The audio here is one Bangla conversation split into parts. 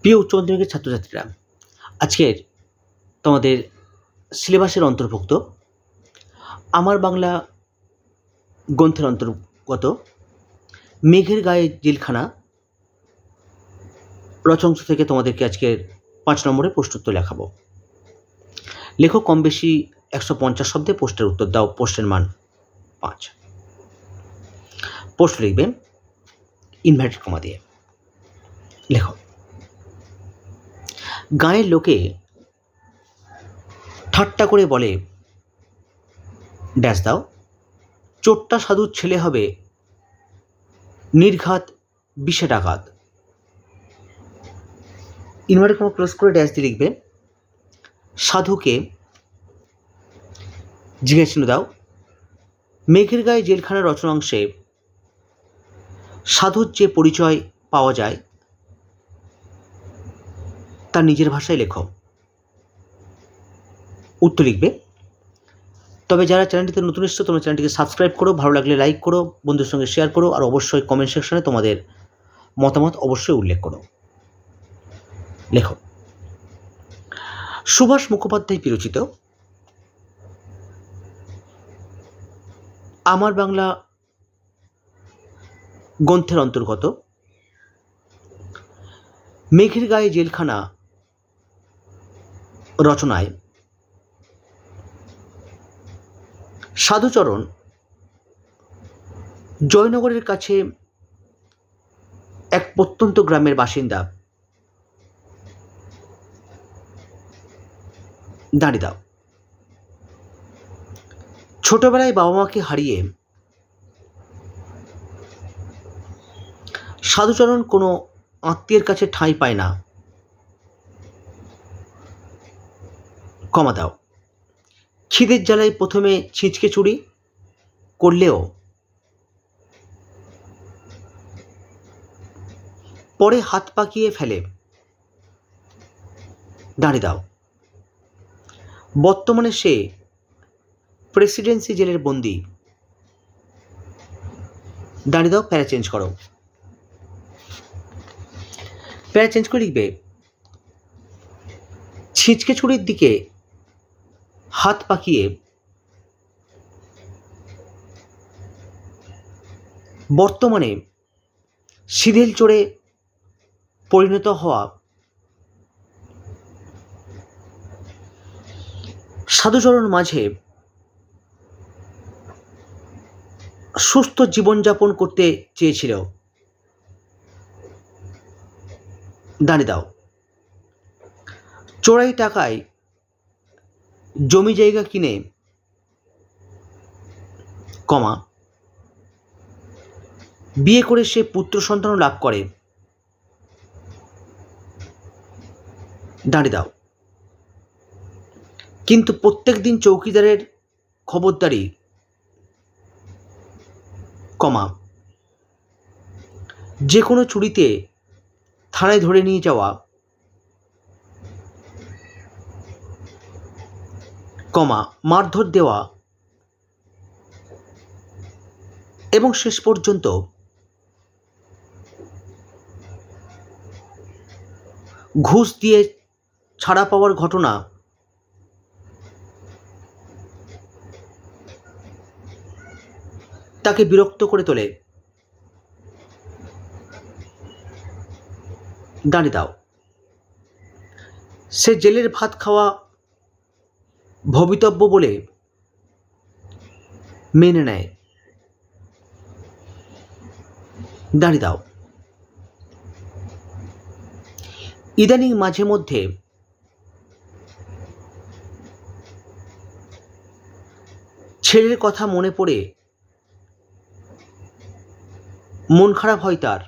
প্রিয় উচ্চ মাধ্যমিকের ছাত্রছাত্রীরা, আজকের তোমাদের সিলেবাসের অন্তর্ভুক্ত, আমার বাংলা গ্রন্থের অন্তর্গত মেঘের গায়ে জেলখানা রচনাংশ থেকে তোমাদেরকে আজকের পাঁচ নম্বরে প্রশ্নোত্তর লেখাবো। লেখো কম বেশি একশো পঞ্চাশ শব্দে পোস্টের উত্তর দাও পোস্টের মান পাঁচ। পোস্ট লিখবে ইনভার্টেড কমা দিয়ে। লেখো। গাঁয়ের লোকে ঠাট্টা করে বলে ড্যাশ দাও, চোট্টা সাধুর ছেলে হবে নির্ঘাত বিষে ডাকাত। ইনভার্টার কমা ক্লোজ করে ড্যাশ দিয়ে লিখবে, সাধুকে জিজ্ঞাসা দাও, মেঘের গায়ে জেলখানার রচনাংশে সাধুর যে পরিচয় পাওয়া যায় তার নিজের ভাষায় লেখো। উত্তর লিখবে, তবে যারা চ্যানেলটিতে নতুন এসছো, তোমরা চ্যানেলটিকে সাবস্ক্রাইব করো, ভালো লাগলে লাইক করো বন্ধুর সঙ্গে শেয়ার করো, আর অবশ্যই কমেন্ট সেকশনে তোমাদের মতামত অবশ্যই উল্লেখ করো। লেখো। সুভাষ মুখোপাধ্যায় বিরচিত আমার বাংলা গ্রন্থের অন্তর্গত মেঘের গায়ে জেলখানা রচনায়। সাধুচরণ জয়নগরের কাছে এক প্রত্যন্ত গ্রামের বাসিন্দা। দাঁড়িয়ে দাও। ছোটবেলায় বাবা মাকে হারিয়ে সাধুচরণ কোনো আত্মীয়ের কাছে ঠাঁই পায় না। কমা দাও। খিদের জ্বালায় প্রথমে ছিঁচকে চুরি করলেও পরে হাত পাকিয়ে ফেলে। দাঁড়িয়ে দাও। বর্তমানে সে প্রেসিডেন্সি জেলের বন্দি। দাঁড়িয়ে দাও, প্যারা চেঞ্জ করো। প্যারা চেঞ্জ করে লিখবে, ছিঁচকে ছুরির দিকে হাত পাকিয়ে বর্তমানে সিঁধেল চড়ে পরিণত হওয়া সাধুচরণ মাঝে সুস্থ জীবনযাপন করতে চেয়েছিল দাঁড়িয়ে দাও চোরাই টাকায় জমি জায়গা কিনে, কমা। বিয়ে করে সে পুত্র সন্তান লাভ করে। দাঁড়িয়ে দাও। কিন্তু প্রত্যেক দিন চৌকিদারের খবরদারি, কমা। যে কোনো চুরিতে থানায় ধরে নিয়ে যাওয়া। কমা, মারধর দেওয়া। এবং শেষ পর্যন্ত ঘুষ দিয়ে ছাড়া পাওয়ার ঘটনা তাকে বিরক্ত করে তোলে। দাঁড়িয়ে দাও। সে জেলের ভাত খাওয়া ভবিতব্য বলে মেনে নেয়। দাঁড়িয়ে দাও। ইদানিং মাঝে মধ্যে ছেলের কথা মনে পড়ে, মন খারাপ হয় তার।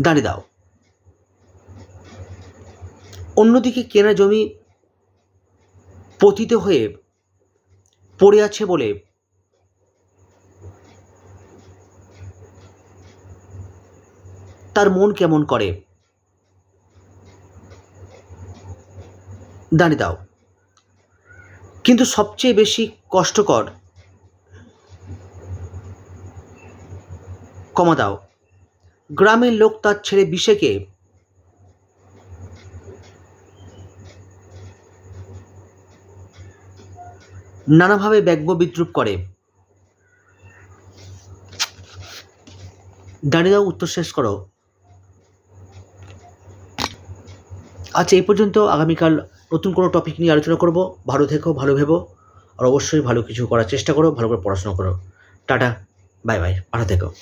দাঁড়িয়ে দাও। অন্যদিকে কেনা জমি পতিত হয়ে পড়ে আছে বলে তার মন কেমন করে? দাঁড়িয়ে দাও। কিন্তু সবচেয়ে বেশি কষ্টকর কমা দাও। গ্রামের লোক তার ছেলে বিশেকে নানাভাবে ব্যঙ্গ বিদ্রুপ করে। দাঁড়িয়ে দাও উত্তর শেষ করো। আচ্ছা এই পর্যন্ত আগামীকাল নতুন কোনো টপিক নিয়ে আলোচনা করব। ভালো থেকো, ভালো ভেবো। আর অবশ্যই ভালো কিছু করার চেষ্টা করো, ভালো করে পড়াশোনা করো। টাটা, বাই বাই, ভালো থেকো।